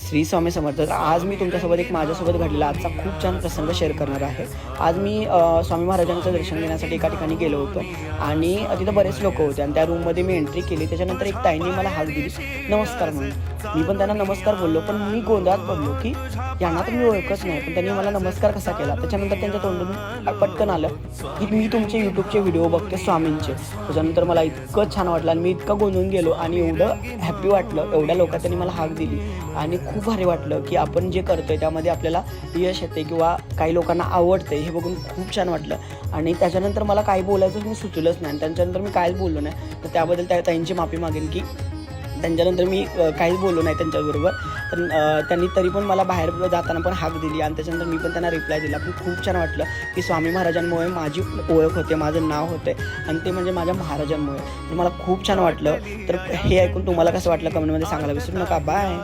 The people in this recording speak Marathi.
श्री स्वामी समर्थ आज मी तुमच्यासोबत एक माझ्यासोबत घडलेला आजचा खूप छान प्रसंग शेअर करणार आहे. आज मी स्वामी महाराजांचं दर्शन घेण्यासाठी एका ठिकाणी गेलो होतो आणि तिथं बरेच लोक होते आणि त्या रूममध्ये मी एंट्री केली. त्याच्यानंतर एक ताईंनी मला हाक दिली. नमस्कार म्हणून. मी पण त्यांना नमस्कार बोललो पण मी गोंधळात पडलो की यांना तर मी ओळखच नाही पण त्यांनी मला नमस्कार कसा केला? त्याच्यानंतर त्यांच्या तोंडून पटकन आलं की मी तुमचे यूट्यूबचे व्हिडिओ बघते स्वामींचे. त्याच्यानंतर मला इतकं छान वाटलं आणि मी इतकं गोंधळून गेलो आणि एवढं हॅपी वाटलं एवढ्या लोकांनी त्यांनी मला हाक दिली. आणि खूप भारी वाटलं की आपण जे करतोय त्यामध्ये आपल्याला यश येते किंवा काही लोकांना आवडते हे बघून खूप छान वाटलं. आणि त्याच्यानंतर मला काही बोलायचं मी सुचलंच नाही आणि त्याच्यानंतर मी कायच बोललो नाही. तर त्याबद्दल त्या ताईंची माफी मागेन की त्यांच्यानंतर मी काहीच बोललो नाही त्यांच्याबरोबर. पण त्यांनी तरी पण मला बाहेर जाताना पण हाक दिली आणि त्याच्यानंतर मी पण त्यांना रिप्लाय दिला. पण खूप छान वाटलं की स्वामी महाराजांमुळे माझी ओळख होते माझं नाव होते आणि ते म्हणजे माझ्या महाराजांमुळे. म्हणजे मला खूप छान वाटलं. तर हे ऐकून तुम्हाला कसं वाटलं? कमेंटमध्ये सांगायला विसरू नका. बाय